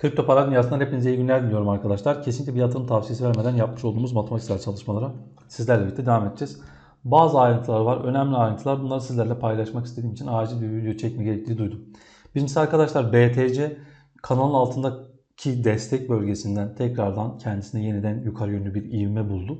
Kripto para dünyasından hepinize iyi günler diliyorum arkadaşlar. Kesinlikle bir yatırım tavsiyesi vermeden yapmış olduğumuz matematiksel çalışmalara sizlerle birlikte devam edeceğiz. Bazı ayrıntılar var, önemli ayrıntılar. Bunları sizlerle paylaşmak istediğim için acil bir video çekme gerektiği duydum. Birincisi arkadaşlar BTC kanalın altındaki destek bölgesinden tekrardan kendisine yeniden yukarı yönlü bir ivme buldu.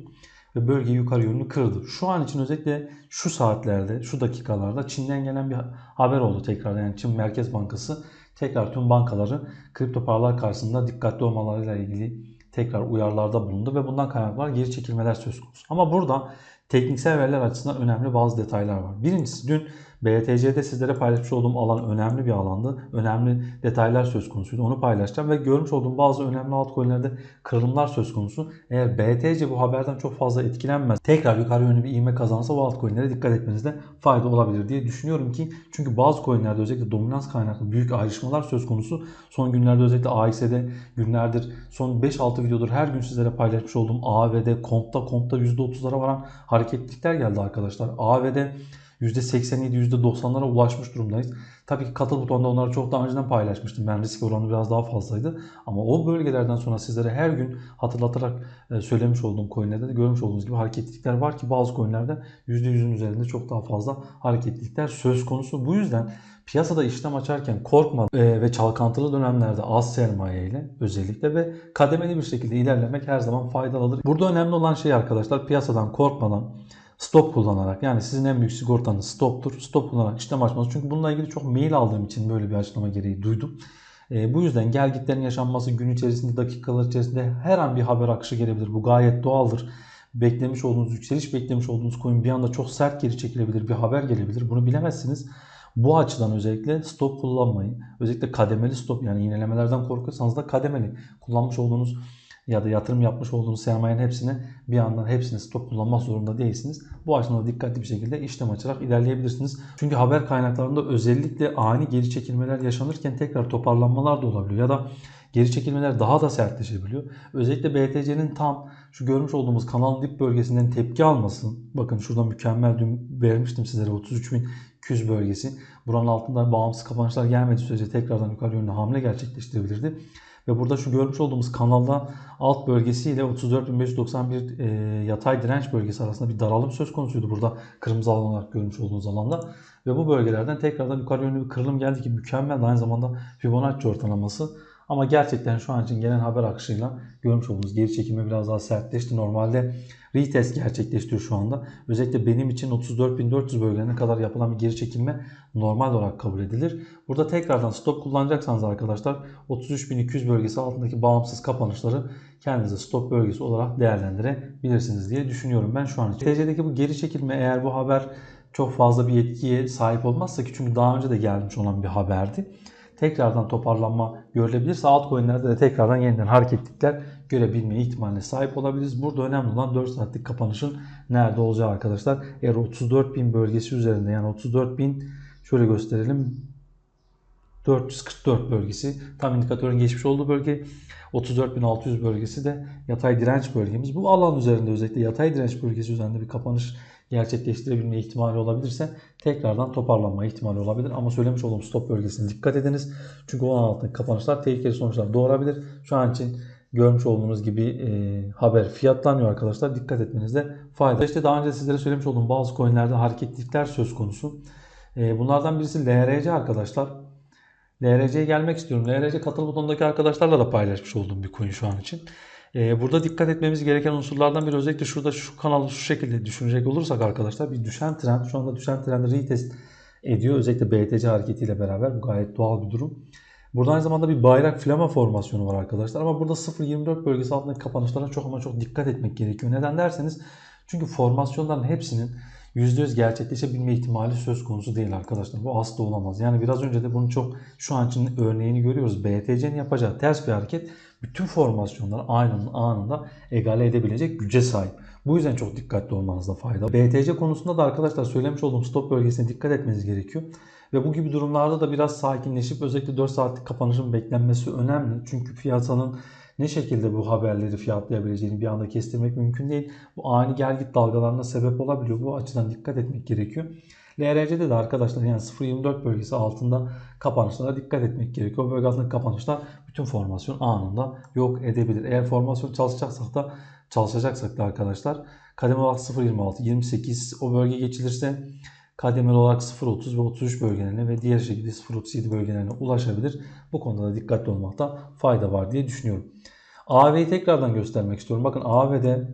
Ve bölgeyi yukarı yönlü kırdı. Şu an için özellikle şu saatlerde, şu dakikalarda Çin'den gelen bir haber oldu tekrardan. Yani Çin Merkez Bankası tekrar tüm bankaları kripto paralar karşısında dikkatli olmalarıyla ilgili tekrar uyarılarda bulundu ve bundan kaynaklanan geri çekilmeler söz konusu. Ama burada tekniksel veriler açısından önemli bazı detaylar var. Birincisi dün BTC'de sizlere paylaşmış olduğum alan önemli bir alandı. Önemli detaylar söz konusuydu. Onu paylaşacağım ve görmüş olduğum bazı önemli altcoin'lerde kırılımlar söz konusu. Eğer BTC bu haberden çok fazla etkilenmez, tekrar yukarı yönlü bir ivme kazanırsa bu altcoin'lere dikkat etmenizde fayda olabilir diye düşünüyorum ki çünkü bazı coin'lerde özellikle dominans kaynaklı büyük ayrışmalar söz konusu. Son günlerde özellikle AX'de günlerdir son 5-6 videodur her gün sizlere paylaşmış olduğum AVD, Komp'ta, Komp'ta %30'lara varan hareketlilikler geldi arkadaşlar. AVD %87, %90'lara ulaşmış durumdayız. Tabii ki katıl butonunda onları çok daha önceden paylaşmıştım. Ben risk oranı biraz daha fazlaydı. Ama o bölgelerden sonra sizlere her gün hatırlatarak e, söylemiş olduğum coinlerde de görmüş olduğunuz gibi hareketlilikler var ki bazı coinlerde %100'ün üzerinde çok daha fazla hareketlilikler söz konusu. Bu yüzden piyasada işlem açarken korkma e, ve çalkantılı dönemlerde az sermaye ile özellikle ve kademeli bir şekilde ilerlemek her zaman faydalıdır. Burada önemli olan şey arkadaşlar piyasadan korkmadan stop kullanarak yani sizin en büyük sigortanız stoptur. Stop kullanarak işlem açmanız. Çünkü bununla ilgili çok mail aldığım için böyle bir açıklama gereği duydum. E, bu yüzden gel gitlerin yaşanması gün içerisinde dakikalar içerisinde her an bir haber akışı gelebilir. Bu gayet doğaldır. Beklemiş olduğunuz yükseliş beklemiş olduğunuz coin bir anda çok sert geri çekilebilir. Bir haber gelebilir. Bunu bilemezsiniz. Bu açıdan özellikle stop kullanmayı, özellikle kademeli stop yani iğnelemelerden korkuyorsanız da kademeli kullanmış olduğunuz ya da yatırım yapmış olduğunuz sermayenin hepsini bir yandan hepsini stop kullanmak zorunda değilsiniz. Bu açıdan da dikkatli bir şekilde işlem açarak ilerleyebilirsiniz. Çünkü haber kaynaklarında özellikle ani geri çekilmeler yaşanırken tekrar toparlanmalar da olabiliyor. Ya da geri çekilmeler daha da sertleşebiliyor. Özellikle BTC'nin tam şu görmüş olduğumuz kanal dip bölgesinden tepki almasın. Bakın şurada mükemmel dün vermiştim sizlere 33.200 bölgesi. Buranın altında bağımsız kapanışlar gelmediği sürece tekrardan yukarı yönlü hamle gerçekleştirebilirdi. Ve burada şu görmüş olduğumuz kanalda alt bölgesi ile 34.591 e, yatay direnç bölgesi arasında bir daralım söz konusuydu burada kırmızı alan olarak görmüş olduğunuz alanda. Ve bu bölgelerden tekrardan yukarı yönlü bir kırılım geldi ki mükemmel aynı zamanda Fibonacci ortalaması. Ama gerçekten şu an için gelen haber akışıyla görmüş olduğunuz geri çekilme biraz daha sertleşti. Normalde retest gerçekleştiriyor şu anda. Özellikle benim için 34.400 bölgelerine kadar yapılan bir geri çekilme normal olarak kabul edilir. Burada tekrardan stop kullanacaksanız arkadaşlar 33.200 bölgesi altındaki bağımsız kapanışları kendinize stop bölgesi olarak değerlendirebilirsiniz diye düşünüyorum ben şu an için. TC'deki bu geri çekilme eğer bu haber çok fazla bir yetkiye sahip olmazsa ki çünkü daha önce de gelmiş olan bir haberdi tekrardan toparlanma görülebilirse altcoin'lerde de tekrardan yeniden hareketlikler görebilme ihtimaline sahip olabiliriz. Burada önemli olan 4 saatlik kapanışın nerede olacağı arkadaşlar. Eğer 34.000 bölgesi üzerinde yani 34.000 şöyle gösterelim 444 bölgesi tam indikatörün geçmiş olduğu bölge 34.600 bölgesi de yatay direnç bölgemiz. Bu alan üzerinde özellikle yatay direnç bölgesi üzerinde bir kapanış gerçekleştirebilme ihtimali olabilirse tekrardan toparlanma ihtimali olabilir. Ama söylemiş olduğum stop bölgesine dikkat ediniz. Çünkü o altındaki kapanışlar tehlikeli sonuçlar doğurabilir. Şu an için görmüş olduğunuz gibi e, haber fiyatlanıyor arkadaşlar. Dikkat etmenizde fayda. İşte daha önce sizlere söylemiş olduğum bazı coinlerde hareketlilikler söz konusu. E, bunlardan birisi LRC arkadaşlar. LRC'ye gelmek istiyorum. LRC katıl butonundaki arkadaşlarla da paylaşmış olduğum bir coin şu an için. Ee, burada dikkat etmemiz gereken unsurlardan biri özellikle şurada şu kanalı şu şekilde düşünecek olursak arkadaşlar bir düşen trend şu anda düşen trendi retest ediyor. Özellikle BTC hareketiyle beraber bu gayet doğal bir durum. Burada aynı zamanda bir bayrak flama formasyonu var arkadaşlar ama burada 0.24 bölgesi altındaki kapanışlara çok ama çok dikkat etmek gerekiyor. Neden derseniz çünkü formasyonların hepsinin %100 gerçekleşebilme ihtimali söz konusu değil arkadaşlar. Bu asla olamaz. Yani biraz önce de bunu çok şu an için örneğini görüyoruz. BTC'nin yapacağı ters bir hareket bütün formasyonları aynı anında egale edebilecek güce sahip. Bu yüzden çok dikkatli olmanızda fayda. BTC konusunda da arkadaşlar söylemiş olduğum stop bölgesine dikkat etmeniz gerekiyor. Ve bu gibi durumlarda da biraz sakinleşip özellikle 4 saatlik kapanışın beklenmesi önemli. Çünkü piyasanın ne şekilde bu haberleri fiyatlayabileceğini bir anda kestirmek mümkün değil. Bu ani gel git dalgalarına sebep olabiliyor. Bu açıdan dikkat etmek gerekiyor. LRC'de de arkadaşlar yani 0.24 bölgesi altında kapanışlara dikkat etmek gerekiyor. O bölge altındaki kapanışlar bütün formasyon anında yok edebilir. Eğer formasyon çalışacaksak da çalışacaksak da arkadaşlar kademe olarak 0.26, 28 o bölge geçilirse kademeli olarak 0.30 ve 33 bölgelerine ve diğer şekilde 0.37 bölgelerine ulaşabilir. Bu konuda da dikkatli olmakta fayda var diye düşünüyorum. AV'yi tekrardan göstermek istiyorum. Bakın AV'de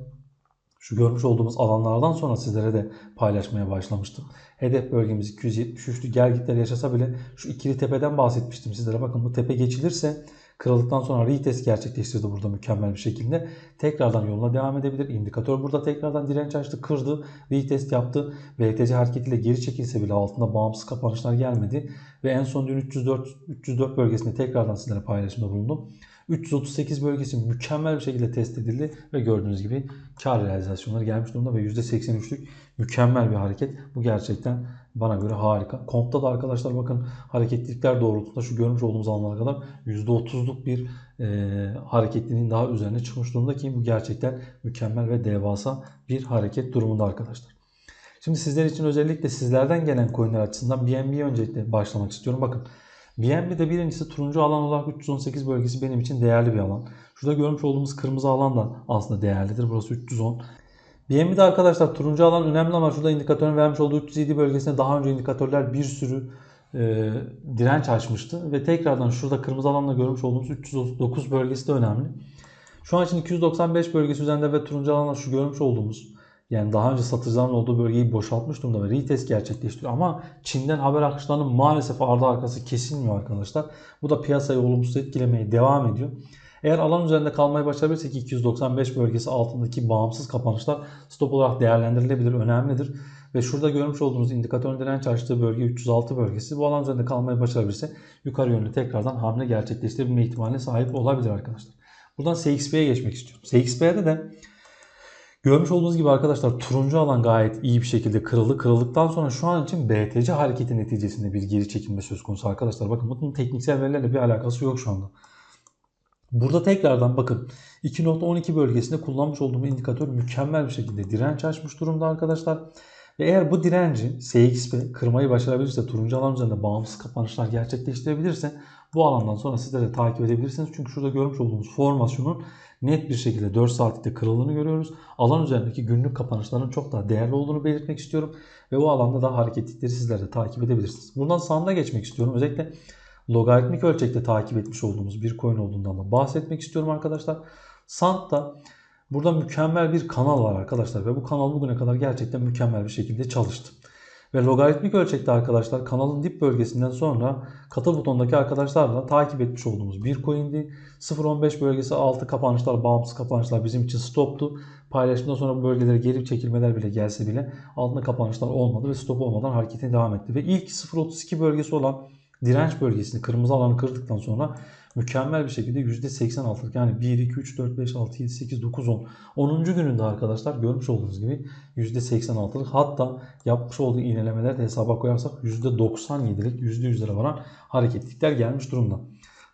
şu görmüş olduğumuz alanlardan sonra sizlere de paylaşmaya başlamıştım. Hedef bölgemiz 273'lü gelgitler yaşasa bile şu ikili tepeden bahsetmiştim sizlere. Bakın bu tepe geçilirse kırıldıktan sonra retest gerçekleştirdi burada mükemmel bir şekilde. Tekrardan yoluna devam edebilir. İndikatör burada tekrardan direnç açtı, kırdı, retest yaptı. BTC hareketiyle geri çekilse bile altında bağımsız kapanışlar gelmedi. Ve en son dün 304, 304 bölgesinde tekrardan sizlere paylaşımda bulundum. 338 bölgesi mükemmel bir şekilde test edildi ve gördüğünüz gibi kar realizasyonları gelmiş durumda ve %83'lük mükemmel bir hareket. Bu gerçekten bana göre harika. Kompta da arkadaşlar bakın hareketlilikler doğrultusunda şu görmüş olduğumuz alanlara kadar %30'luk bir e, hareketliliğin daha üzerine çıkmış durumda ki bu gerçekten mükemmel ve devasa bir hareket durumunda arkadaşlar. Şimdi sizler için özellikle sizlerden gelen coinler açısından BNB'ye öncelikle başlamak istiyorum. Bakın BNB'de birincisi turuncu alan olarak 318 bölgesi benim için değerli bir alan. Şurada görmüş olduğumuz kırmızı alan da aslında değerlidir. Burası 310. BNB'de arkadaşlar turuncu alan önemli ama şurada indikatörün vermiş olduğu 307 bölgesinde daha önce indikatörler bir sürü e, direnç açmıştı. Ve tekrardan şurada kırmızı alanla görmüş olduğumuz 309 bölgesi de önemli. Şu an için 295 bölgesi üzerinde ve turuncu alanla şu görmüş olduğumuz yani daha önce satıcıların olduğu bölgeyi boşaltmış durumda ve retest gerçekleştiriyor. Ama Çin'den haber akışlarının maalesef ardı arkası kesilmiyor arkadaşlar. Bu da piyasayı olumsuz etkilemeye devam ediyor. Eğer alan üzerinde kalmayı başarabilirsek 295 bölgesi altındaki bağımsız kapanışlar stop olarak değerlendirilebilir, önemlidir. Ve şurada görmüş olduğunuz indikatörün direnç açtığı bölge 306 bölgesi. Bu alan üzerinde kalmayı başarabilirse yukarı yönlü tekrardan hamle gerçekleştirebilme ihtimaline sahip olabilir arkadaşlar. Buradan CXP'ye geçmek istiyorum. CXP'de de Görmüş olduğunuz gibi arkadaşlar turuncu alan gayet iyi bir şekilde kırıldı. Kırıldıktan sonra şu an için BTC hareketi neticesinde bir geri çekilme söz konusu arkadaşlar. Bakın bunun tekniksel verilerle bir alakası yok şu anda. Burada tekrardan bakın 2.12 bölgesinde kullanmış olduğum indikatör mükemmel bir şekilde direnç açmış durumda arkadaşlar. Ve eğer bu direnci CXP kırmayı başarabilirse turuncu alan üzerinde bağımsız kapanışlar gerçekleştirebilirse bu alandan sonra sizler de takip edebilirsiniz. Çünkü şurada görmüş olduğumuz formasyonun net bir şekilde 4 saatlikte kırıldığını görüyoruz. Alan üzerindeki günlük kapanışların çok daha değerli olduğunu belirtmek istiyorum. Ve bu alanda da hareketlikleri sizler de takip edebilirsiniz. Buradan sanda geçmek istiyorum. Özellikle logaritmik ölçekte takip etmiş olduğumuz bir coin olduğundan da bahsetmek istiyorum arkadaşlar. Sand'da burada mükemmel bir kanal var arkadaşlar ve bu kanal bugüne kadar gerçekten mükemmel bir şekilde çalıştı. Ve logaritmik ölçekte arkadaşlar kanalın dip bölgesinden sonra katıl butondaki arkadaşlarla takip etmiş olduğumuz bir coin'di. 0.15 bölgesi altı kapanışlar, bağımsız kapanışlar bizim için stoptu. Paylaşımdan sonra bu bölgelere geri çekilmeler bile gelse bile altında kapanışlar olmadı ve stop olmadan hareketine devam etti. Ve ilk 0.32 bölgesi olan direnç bölgesini kırmızı alanı kırdıktan sonra mükemmel bir şekilde %86'lık yani 1, 2, 3, 4, 5, 6, 7, 8, 9, 10. 10. gününde arkadaşlar görmüş olduğunuz gibi %86'lık hatta yapmış olduğu iğnelemeler de hesaba koyarsak %97'lik %100'lere varan hareketlikler gelmiş durumda.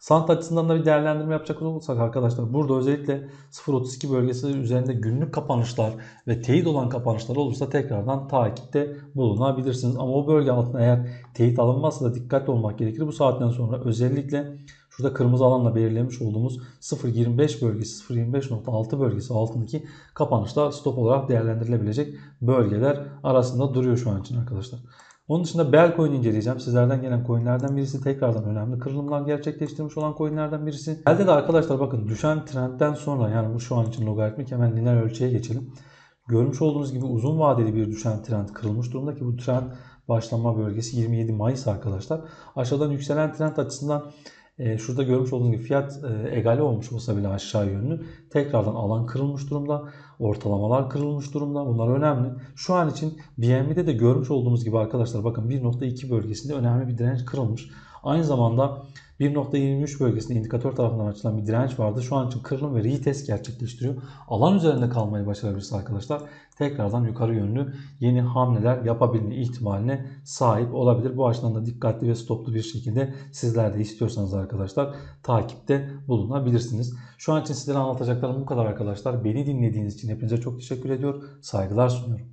Sant açısından da bir değerlendirme yapacak olursak arkadaşlar burada özellikle 0.32 bölgesi üzerinde günlük kapanışlar ve teyit olan kapanışlar olursa tekrardan takipte bulunabilirsiniz. Ama o bölge altında eğer teyit alınmazsa da dikkatli olmak gerekir. Bu saatten sonra özellikle Şurada kırmızı alanla belirlemiş olduğumuz 0.25 bölgesi, 0.25.6 bölgesi altındaki kapanışlar stop olarak değerlendirilebilecek bölgeler arasında duruyor şu an için arkadaşlar. Onun dışında Bell coin inceleyeceğim. Sizlerden gelen coinlerden birisi tekrardan önemli kırılımlar gerçekleştirmiş olan coinlerden birisi. Bell'de de arkadaşlar bakın düşen trendten sonra yani bu şu an için logaritmik hemen lineer ölçüye geçelim. Görmüş olduğunuz gibi uzun vadeli bir düşen trend kırılmış durumda ki bu trend başlama bölgesi 27 Mayıs arkadaşlar. Aşağıdan yükselen trend açısından e, şurada görmüş olduğunuz gibi fiyat e, egale olmuş olsa bile aşağı yönlü tekrardan alan kırılmış durumda. Ortalamalar kırılmış durumda. Bunlar önemli. Şu an için BNB'de de görmüş olduğumuz gibi arkadaşlar bakın 1.2 bölgesinde önemli bir direnç kırılmış. Aynı zamanda 1.23 bölgesinde indikatör tarafından açılan bir direnç vardı. Şu an için kırılım ve retest gerçekleştiriyor. Alan üzerinde kalmayı başarabilirse arkadaşlar tekrardan yukarı yönlü yeni hamleler yapabilme ihtimaline sahip olabilir. Bu açıdan da dikkatli ve stoplu bir şekilde sizler de istiyorsanız arkadaşlar takipte bulunabilirsiniz. Şu an için sizlere anlatacaklarım bu kadar arkadaşlar. Beni dinlediğiniz için hepinize çok teşekkür ediyor. Saygılar sunuyorum.